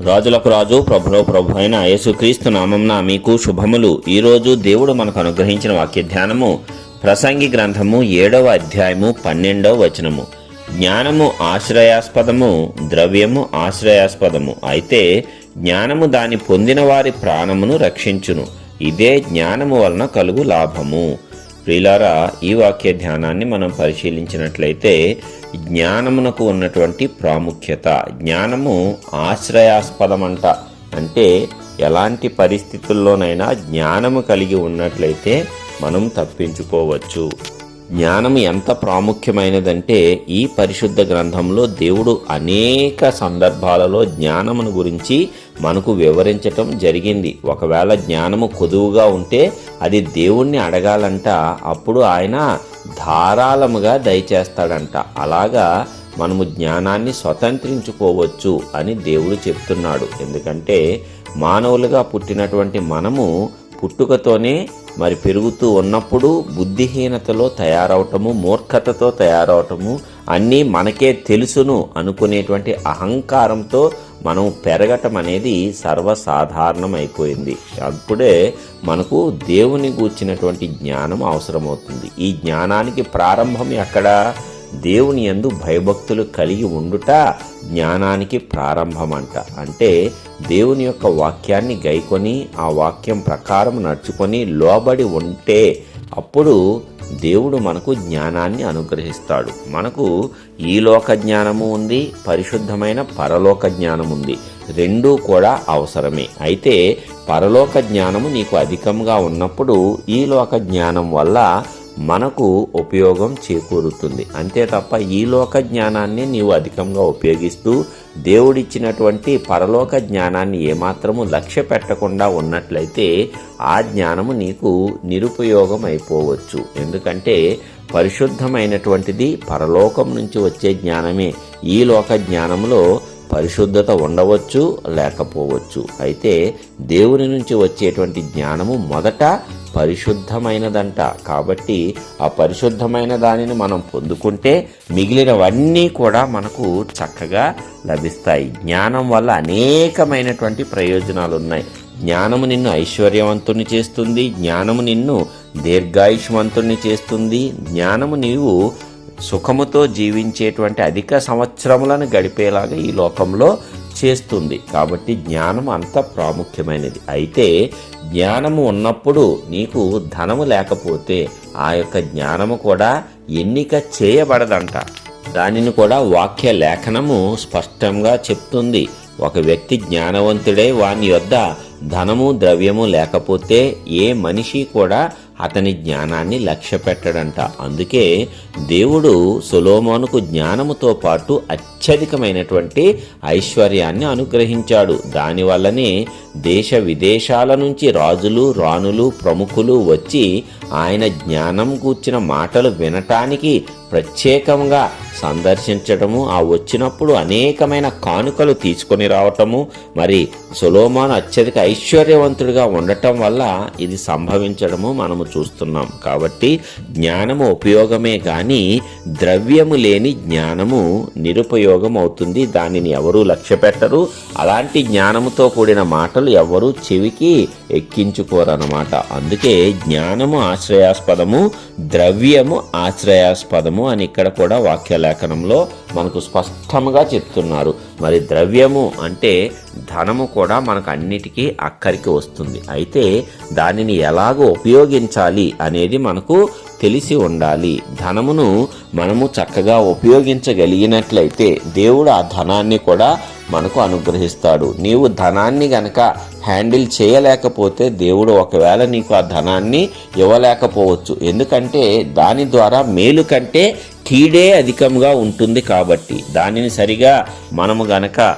రాజులకు రాజు ప్రభులో ప్రభు అయిన యేసుక్రీస్తు నామంన మీకు శుభములు. ఈరోజు దేవుడు మనకు అనుగ్రహించిన వాక్య ధ్యానము ప్రసంగి గ్రంథము ఏడవ అధ్యాయము పన్నెండవ వచనము. జ్ఞానము ఆశ్రయాస్పదము ద్రవ్యము ఆశ్రయాస్పదము. అయితే జ్ఞానము దాని పొందిన వారి ప్రాణమును రక్షించును. ఇదే జ్ఞానము వలన కలుగు లాభము. ప్రియులారా ఈ వాక్య ధ్యానాన్ని మనం పరిశీలించినట్లయితే జ్ఞానమునకు ఉన్నటువంటి ప్రాముఖ్యత జ్ఞానము ఆశ్రయాస్పదమంట. అంటే ఎలాంటి పరిస్థితుల్లోనైనా జ్ఞానము కలిగి ఉన్నట్లయితే మనం తప్పించుకోవచ్చు. జ్ఞానం ఎంత ప్రాముఖ్యమైనదంటే ఈ పరిశుద్ధ గ్రంథంలో దేవుడు అనేక సందర్భాలలో జ్ఞానమును గురించి మనకు వివరించటం జరిగింది. ఒకవేళ జ్ఞానము కొదువుగా ఉంటే అది దేవుణ్ణి అడగాలంట అప్పుడు ఆయన ధారాళముగా దయచేస్తాడంట. అలాగా మనము జ్ఞానాన్ని స్వతంత్రించుకోవచ్చు అని దేవుడు చెప్తున్నాడు. ఎందుకంటే మానవులుగా పుట్టినటువంటి మనము పుట్టుకతోనే మరి పెరుగుతూ ఉన్నప్పుడు బుద్ధిహీనతలో తయారవటము మూర్ఖతతో తయారవటము అన్నీ మనకే తెలుసును అనుకునేటువంటి అహంకారంతో మనం పెరగటం అనేది సర్వసాధారణం అయిపోయింది అప్పుడే మనకు దేవుని గూర్చినటువంటి జ్ఞానం అవసరమవుతుంది. ఈ జ్ఞానానికి ప్రారంభం ఎక్కడా? దేవుని యందు భయభక్తులు కలిగి ఉండుట జ్ఞానానికి ప్రారంభమంట. అంటే దేవుని యొక్క వాక్యాన్ని గైకొని ఆ వాక్యం ప్రకారం నడుచుకొని లోబడి ఉంటే అప్పుడు దేవుడు మనకు జ్ఞానాన్ని అనుగ్రహిస్తాడు. మనకు ఈ లోక జ్ఞానము ఉంది పరిశుద్ధమైన పరలోక జ్ఞానం ఉంది. రెండూ కూడా అవసరమే. అయితే పరలోక జ్ఞానము నీకు అధికంగా ఉన్నప్పుడు ఈ లోక జ్ఞానం వల్ల మనకు ఉపయోగం చేకూరుతుంది. అంతే తప్ప ఈ లోక జ్ఞానాన్ని నీవు అధికంగా ఉపయోగిస్తూ దేవుడిచ్చినటువంటి పరలోక జ్ఞానాన్ని ఏమాత్రము లక్ష్య పెట్టకుండా ఉన్నట్లయితే ఆ జ్ఞానము నీకు నిరుపయోగం అయిపోవచ్చు ఎందుకంటే పరిశుద్ధమైనటువంటిది పరలోకం నుంచి వచ్చే జ్ఞానమే. ఈ లోక జ్ఞానంలో పరిశుద్ధత ఉండవచ్చు లేకపోవచ్చు. అయితే దేవుని నుంచి వచ్చేటువంటి జ్ఞానము మొదట పరిశుద్ధమైనదంట. కాబట్టి ఆ పరిశుద్ధమైన దానిని మనం పొందుకుంటే మిగిలినవన్నీ కూడా మనకు చక్కగా లభిస్తాయి. జ్ఞానం వల్ల అనేకమైనటువంటి ప్రయోజనాలు ఉన్నాయి జ్ఞానము నిన్ను ఐశ్వర్యవంతుని చేస్తుంది. జ్ఞానము నిన్ను దీర్ఘాయుష్మంతుని చేస్తుంది. జ్ఞానము నీవు సుఖముతో జీవించేటువంటి అధిక సంవత్సరములను గడిపేలాగా ఈ లోకంలో చేస్తుంది. కాబట్టి జ్ఞానం అంత ప్రాముఖ్యమైనది. అయితే జ్ఞానము ఉన్నప్పుడు నీకు ధనము లేకపోతే ఆ యొక్క జ్ఞానము కూడా ఎన్నిక చేయబడదంట. దానిని కూడా వాక్య లేఖనము స్పష్టంగా చెప్తుంది. ఒక వ్యక్తి జ్ఞానవంతుడే వాని యొద్ద ధనము ద్రవ్యము లేకపోతే ఏ మనిషి కూడా అతని జ్ఞానాన్ని లక్ష్య పెట్టడంట అందుకే దేవుడు సులోమోనుకు జ్ఞానముతో పాటు అత్యధికమైనటువంటి ఐశ్వర్యాన్ని అనుగ్రహించాడు. దానివల్లనే దేశ విదేశాల నుంచి రాజులు రాణులు ప్రముఖులు వచ్చి ఆయన జ్ఞానం కూర్చిన మాటలు వినటానికి ప్రత్యేకంగా సందర్శించడము ఆ వచ్చినప్పుడు అనేకమైన కానుకలు తీసుకొని రావటము మరి సొలోమాన్ అత్యధిక ఐశ్వర్యవంతుడిగా ఉండటం వల్ల ఇది సంభవించడము మనము చూస్తున్నాం. కాబట్టి జ్ఞానము ఉపయోగమే కానీ ద్రవ్యము లేని జ్ఞానము నిరుపయోగం అవుతుంది దానిని ఎవరూ లక్ష్య పెట్టరు. అలాంటి జ్ఞానముతో కూడిన మాటలు ఎవరూ చెవికి ఎక్కించుకోరన్నమాట. అందుకే జ్ఞానము ఆశ్రయాస్పదము ద్రవ్యము ఆశ్రయాస్పదము అని ఇక్కడ కూడా వాక్యలేఖనంలో మనకు స్పష్టంగా చెప్తున్నారు. మరి ద్రవ్యము అంటే ధనము కూడా మనకు అన్నిటికీ అక్కరికి వస్తుంది. అయితే దానిని ఎలాగో ఉపయోగించాలి అనేది మనకు తెలిసి ఉండాలి. ధనమును మనము చక్కగా ఉపయోగించగలిగినట్లయితే దేవుడు ఆ ధనాన్ని కూడా మనకు అనుగ్రహిస్తాడు. నీవు ధనాన్ని గనక హ్యాండిల్ చేయలేకపోతే దేవుడు ఒకవేళ నీకు ఆ ధనాన్ని ఇవ్వలేకపోవచ్చు. ఎందుకంటే దాని ద్వారా మేలు కంటే కీడే అధికంగా ఉంటుంది కాబట్టి దానిని సరిగా మనము గనక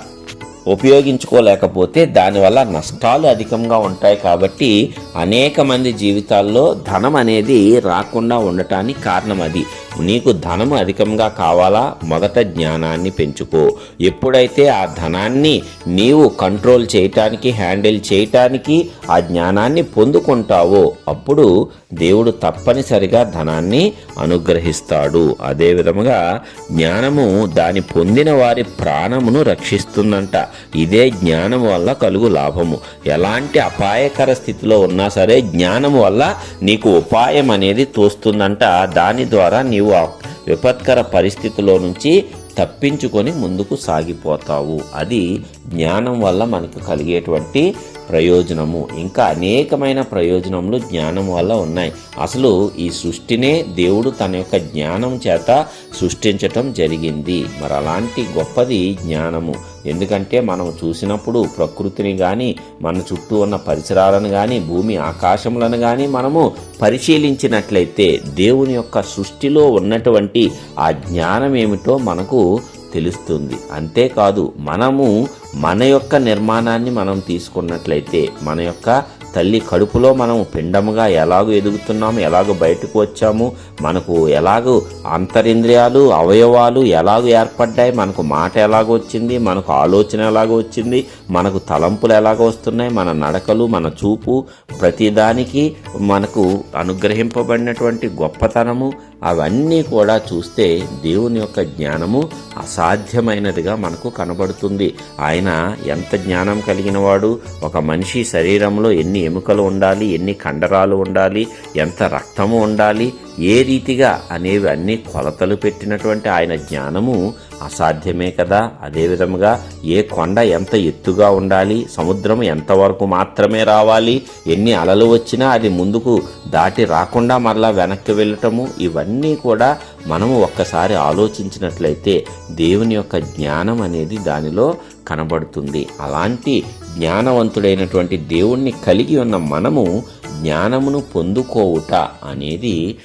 ఉపయోగించుకోలేకపోతే దానివల్ల నష్టాలు అధికంగా ఉంటాయి కాబట్టి అనేక మంది జీవితాల్లో ధనం అనేది రాకుండా ఉండటానికి కారణం అది. నీకు ధనం అధికంగా కావాలా? మొదట జ్ఞానాన్ని పెంచుకో. ఎప్పుడైతే ఆ ధనాన్ని నీవు కంట్రోల్ చేయటానికి హ్యాండిల్ చేయటానికి ఆ జ్ఞానాన్ని పొందుకుంటావో అప్పుడు దేవుడు తప్పనిసరిగా ధనాన్ని అనుగ్రహిస్తాడు. అదేవిధముగా జ్ఞానము దాని పొందిన వారి ప్రాణమును రక్షిస్తుందంట. ఇదే జ్ఞానం వల్ల కలుగు లాభము. ఎలాంటి అపాయకర స్థితిలో ఉన్నా సరే జ్ఞానం వల్ల నీకు ఉపాయం అనేది తోస్తుందంట. దాని ద్వారా నీవు ఆ విపత్కర పరిస్థితిలో నుంచి తప్పించుకొని ముందుకు సాగిపోతావు. అది జ్ఞానం వల్ల మనకు కలిగేటువంటి ప్రయోజనము. ఇంకా అనేకమైన ప్రయోజనములు జ్ఞానం వల్ల ఉన్నాయి. అసలు ఈ సృష్టినే దేవుడు తన యొక్క జ్ఞానం చేత సృష్టించటం జరిగింది. మరి అలాంటి గొప్పది జ్ఞానము. ఎందుకంటే మనం చూసినప్పుడు ప్రకృతిని కానీ మన చుట్టూ ఉన్న పరిసరాలను కానీ భూమి ఆకాశములను కానీ మనము పరిశీలించినట్లయితే దేవుని యొక్క సృష్టిలో ఉన్నటువంటి ఆ జ్ఞానం ఏమిటో మనకు తెలుస్తుంది. అంతేకాదు మనము మన యొక్క నిర్మాణాన్ని మనం తీసుకున్నట్లయితే మన యొక్క తల్లి కడుపులో మనం పిండముగా ఎలాగో ఎదుగుతున్నాము ఎలాగో బయటకు వచ్చాము మనకు ఎలాగో అంతరింద్రియాలు అవయవాలు ఎలాగో ఏర్పడ్డాయి మనకు మాట ఎలాగో వచ్చింది మనకు ఆలోచన ఎలాగో వచ్చింది మనకు తలంపులు ఎలాగో వస్తున్నాయి మన నడకలు మన చూపు ప్రతిదానికి మనకు అనుగ్రహింపబడినటువంటి గొప్పతనము అవన్నీ కూడా చూస్తే దేవుని యొక్క జ్ఞానము అసాధ్యమైనదిగా మనకు కనబడుతుంది. ఆయన ఎంత జ్ఞానం కలిగిన వాడు? ఒక మనిషి శరీరంలో ఎన్ని ఎముకలు ఉండాలి? ఎన్ని కండరాలు ఉండాలి? ఎంత రక్తము ఉండాలి? ఏ రీతిగా అనేవి అన్ని కొలతలు పెట్టినటువంటి ఆయన జ్ఞానము అసాధ్యమే కదా. అదే విధముగా ఏ కొండ ఎంత ఎత్తుగా ఉండాలి సముద్రం ఎంతవరకు మాత్రమే రావాలి ఎన్ని అలలు వచ్చినా అది ముందుకు దాటి రాకుండా మరలా వెనక్కి వెళ్ళటము ఇవన్నీ కూడా మనము ఒక్కసారి ఆలోచించినట్లయితే దేవుని యొక్క జ్ఞానం అనేది దానిలో కనబడుతుంది. అలాంటి జ్ఞానవంతుడైనటువంటి దేవుణ్ణి కలిగి ఉన్న మనము జ్ఞానమును పొందుకోవుట అనేది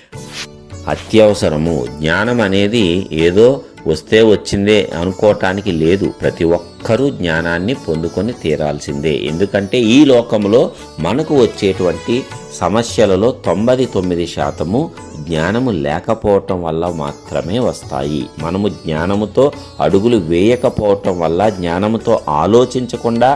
అత్యవసరము. జ్ఞానం అనేది ఏదో వస్తే వచ్చిందే అనుకోవటానికి లేదు ప్రతి ఒక్క ఒక్కరూ జ్ఞానాన్ని పొందుకొని తీరాల్సిందే. ఎందుకంటే ఈ లోకంలో మనకు వచ్చేటువంటి సమస్యలలో తొంభై తొమ్మిది శాతము జ్ఞానము లేకపోవటం వల్ల మాత్రమే వస్తాయి. మనము జ్ఞానముతో అడుగులు వేయకపోవటం వల్ల జ్ఞానముతో ఆలోచించకుండా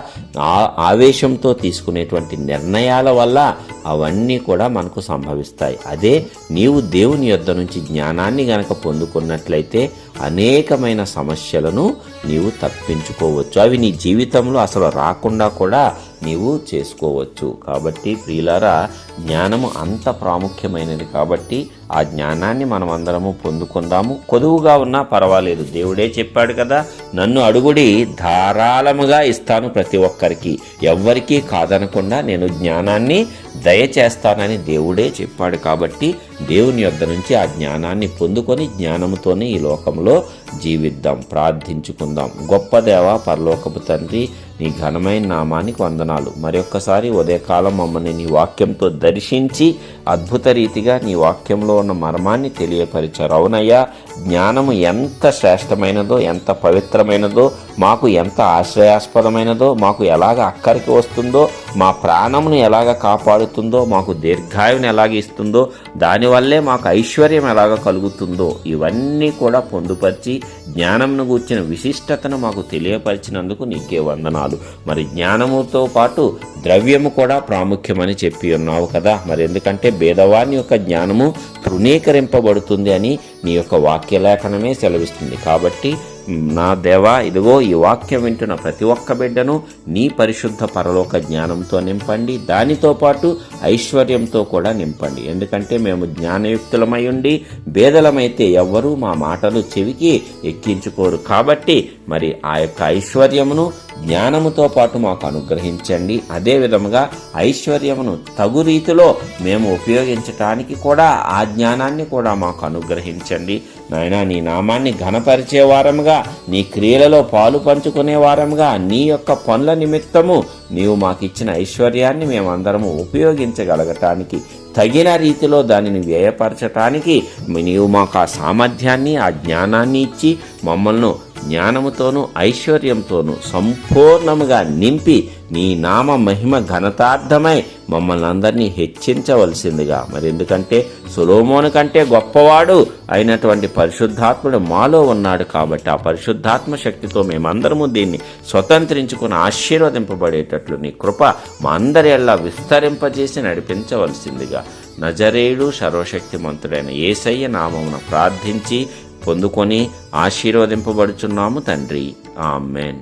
ఆవేశంతో తీసుకునేటువంటి నిర్ణయాల వల్ల అవన్నీ కూడా మనకు సంభవిస్తాయి. అదే నీవు దేవుని యొద్ద నుంచి జ్ఞానాన్ని గనక పొందుకున్నట్లయితే అనేకమైన సమస్యలను నీవు తప్పించుకోవచ్చు. అవి నీ జీవితంలో అసలు రాకుండా కూడా నీవు చేసుకోవచ్చు. కాబట్టి ప్రియులారా జ్ఞానము అంత ప్రాముఖ్యమైనది కాబట్టి ఆ జ్ఞానాన్ని మనం అందరము పొందుకుందాము. కొదువుగా ఉన్నా పర్వాలేదు. దేవుడే చెప్పాడు కదా నన్ను అడుగుడి ధారాళముగా ఇస్తాను ప్రతి ఒక్కరికి. ఎవ్వరికీ కాదనకుండా నేను జ్ఞానాన్ని దయచేస్తానని దేవుడే చెప్పాడు కాబట్టి దేవుని యొద్ద నుంచి ఆ జ్ఞానాన్ని పొందుకొని జ్ఞానముతోనే ఈ లోకంలో జీవిద్దాం ప్రార్థించుకుందాం. గొప్ప దేవ పరలోకపు తండ్రి నీ ఘనమైన నామానికి వందనాలు. మరొక్కసారి ఉదయకాలం మమ్మల్ని నీ వాక్యంతో దర్శించి అద్భుత రీతిగా నీ వాక్యంలో ఉన్న మర్మాన్ని తెలియపరిచారు. అవునయ్యా జ్ఞానము ఎంత శ్రేష్టమైనదో ఎంత పవిత్రమైనదో మాకు ఎంత ఆశ్రయాస్పదమైనదో మాకు ఎలాగ అక్కడికి వస్తుందో మా ప్రాణమును ఎలాగ కాపాడుతుందో మాకు దీర్ఘాయువుని ఎలాగ ఇస్తుందో దానివల్లే మాకు ఐశ్వర్యం ఎలాగ కలుగుతుందో ఇవన్నీ కూడా పొందుపరిచి జ్ఞానంను గూర్చిన విశిష్టతను మాకు తెలియపరిచినందుకు నీకే వందనాలు. మరి జ్ఞానముతో పాటు ద్రవ్యము కూడా ప్రాముఖ్యమని చెప్పి ఉన్నావు కదా. మరి ఎందుకంటే భేదవాని యొక్క జ్ఞానము తృణీకరింపబడుతుంది అని నీ యొక్క వాక్యలేఖనమే సెలవిస్తుంది. కాబట్టి నా దేవా ఇదిగో ఈ వాక్యం వింటున్న ప్రతి ఒక్క బిడ్డను నీ పరిశుద్ధ పరలోక జ్ఞానంతో నింపండి. దానితో పాటు ఐశ్వర్యంతో కూడా నింపండి. ఎందుకంటే మేము జ్ఞానయుక్తులమై ఉండి భేదలమైతే ఎవ్వరూ మా మాటలు చెవికి ఎక్కించుకోరు. కాబట్టి మరి ఆ యొక్క ఐశ్వర్యమును జ్ఞానముతో పాటు మాకు అనుగ్రహించండి. అదే విధముగా ఐశ్వర్యమును తగు రీతిలో మేము ఉపయోగించటానికి కూడా ఆ జ్ఞానాన్ని కూడా మాకు అనుగ్రహించండి. నాయన నీ నామాన్ని ఘనపరిచే వారముగా నీ క్రియలలో పాలు పంచుకునే వారముగా నీ యొక్క పనుల నిమిత్తము నీవు మాకు ఇచ్చిన ఐశ్వర్యాన్ని మేమందరము ఉపయోగించగలగటానికి తగిన రీతిలో దానిని వ్యయపరచటానికి నీవు మాకు ఆ సామర్థ్యాన్ని ఆ జ్ఞానాన్ని ఇచ్చి మమ్మల్ని జ్ఞానముతోనూ ఐశ్వర్యంతోనూ సంపూర్ణముగా నింపి నీ నామ మహిమ ఘనతార్థమై మమ్మల్ని అందరినీ హెచ్చించవలసిందిగా. మరి ఎందుకంటే సులోమోను కంటే గొప్పవాడు అయినటువంటి పరిశుద్ధాత్ముడు మాలో ఉన్నాడు కాబట్టి ఆ పరిశుద్ధాత్మ శక్తితో మేమందరము దీన్ని స్వతంత్రించుకుని ఆశీర్వదింపబడేటట్లు నీ కృప మా అందరి ఎలా విస్తరింపజేసి నడిపించవలసిందిగా. నజరేయుడు సర్వశక్తిమంతుడైన ఏసయ్య నామమున ప్రార్థించి పొందుకొని ఆశీర్వదింపబడుచున్నాము తండ్రి. ఆమెన్.